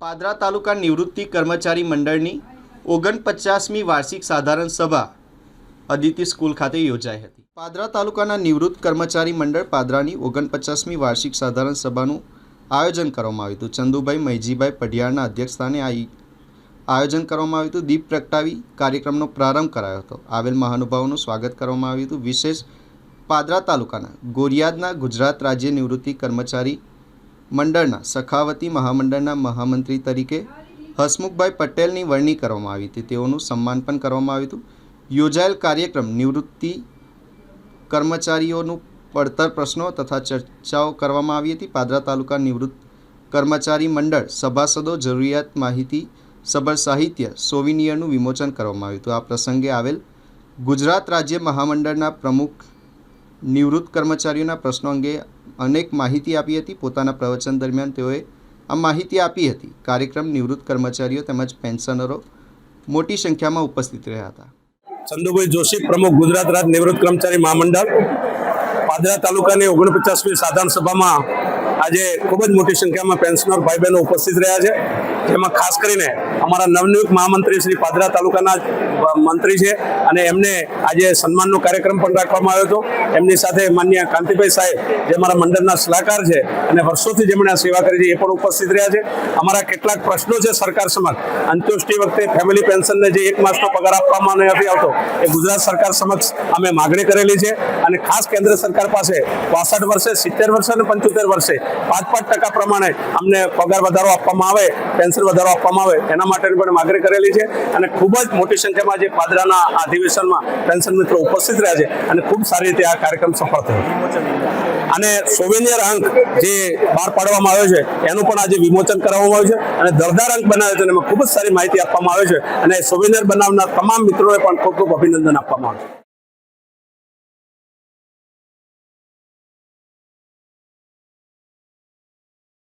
પાદરા તાલુકા નિવૃત્તિ કર્મચારી મંડળની ઓગણપચાસમી વાર્ષિક સાધારણ સભા અદિતિ સ્કૂલ ખાતે યોજાઈ હતી. પાદરા તાલુકાના નિવૃત્ત કર્મચારી મંડળ પાદરાની ઓગણપચાસમી વાર્ષિક સાધારણ સભાનું આયોજન કરવામાં આવ્યું હતું. ચંદુભાઈ મૈજીભાઈ પઢિયારના અધ્યક્ષસ્થાને આ આયોજન કરવામાં આવ્યું હતું. દીપ પ્રગટાવી કાર્યક્રમનો પ્રારંભ કરાયો હતો. આવેલ મહાનુભાવોનું સ્વાગત કરવામાં આવ્યું હતું. વિશેષ પાદરા તાલુકાના ગોરિયાદના ગુજરાત રાજ્ય નિવૃત્તિ કર્મચારી મંડળના સખાવતી મહામંડળના મહામંત્રી તરીકે હસમુખભાઈ પટેલની વરણી કરવામાં આવી હતી. તેઓનું સન્માન પણ કરવામાં આવ્યું હતું. યોજાયેલ કાર્યક્રમ નિવૃત્તિ કર્મચારીઓનું પડતર પ્રશ્નો તથા ચર્ચાઓ કરવામાં આવી હતી. પાદરા તાલુકા નિવૃત્ત કર્મચારી મંડળ સભાસદો, જરૂરિયાત માહિતી સબર સાહિત્ય, સોવિનિયરનું વિમોચન કરવામાં આવ્યું હતું. આ પ્રસંગે આવેલ ગુજરાત રાજ્ય મહામંડળના પ્રમુખ નિવૃત્ત કર્મચારીઓના પ્રશ્નો અંગે અનેક માહિતી આપી હતી. પોતાના પ્રવચન દરમિયાન તેઓએ આ માહિતી આપી હતી. કાર્યક્રમ નિવૃત્ત કર્મચારીઓ તેમજ પેન્શનરો મોટી સંખ્યામાં ઉપસ્થિત રહ્યા હતા. ચંદુભાઈ જોશી, પ્રમુખ ગુજરાત રાજ્ય નિવૃત્ત કર્મચારી મહામંડળ. પાદરા તાલુકાની ઓગણપચાસમી સાધારણ સભામાં આજે ખૂબ જ મોટી સંખ્યામાં પેન્શનર ભાઈ બહેનો ઉપસ્થિત રહ્યા છે. જેમાં ખાસ કરીને અમારા નવનિયુક્ત મહામંત્રી શ્રી પાદરા તાલુકાના મંત્રી છે અને એમને આજે સન્માનનો કાર્યક્રમ પણ રાખવામાં આવ્યો હતો. એમની સાથે માન્ય કાંતિભાઈ સાહેબ, જે અમારા મંડળના સલાહકાર છે અને વર્ષોથી જેમણે આ સેવા કરી છે, એ પણ ઉપસ્થિત રહ્યા છે. અમારા કેટલાક પ્રશ્નો છે સરકાર સમક્ષ. અંત્યોષ્ટિ વખતે ફેમિલી પેન્શનને જે એક માસનો પગાર આપવામાં નથી આવતો, એ ગુજરાત સરકાર સમક્ષ અમે માગણી કરેલી છે અને ખાસ કેન્દ્ર સરકાર પાસે પાસઠ વર્ષે, સિત્તેર વર્ષે અને પંચોતેર વર્ષે પાંચ પાંચ ટકા પ્રમાણે અમને પગાર વધારો આપવામાં આવે પેન્શન વધારો આપવામાં આવે, એના માટેની પણ માગણી કરેલી છે. અને ખૂબ જ મોટી સંખ્યામાં જે પાદરાના અધિવેશનમાં પેન્શન મિત્રો ઉપસ્થિત રહ્યા છે અને ખૂબ સારી રીતે આ કાર્યક્રમ સફળ થયો. અને સોવેનિયર અંક જે બહાર પાડવામાં આવ્યો છે, એનું પણ આજે વિમોચન કરવામાં આવ્યું છે અને દરદાર અંક બનાવ્યો છે એમાં ખૂબ જ સારી માહિતી આપવામાં આવે છે અને સોવેનિયર બનાવનાર તમામ મિત્રોને પણ ખૂબ ખૂબ અભિનંદન આપવામાં આવે છે.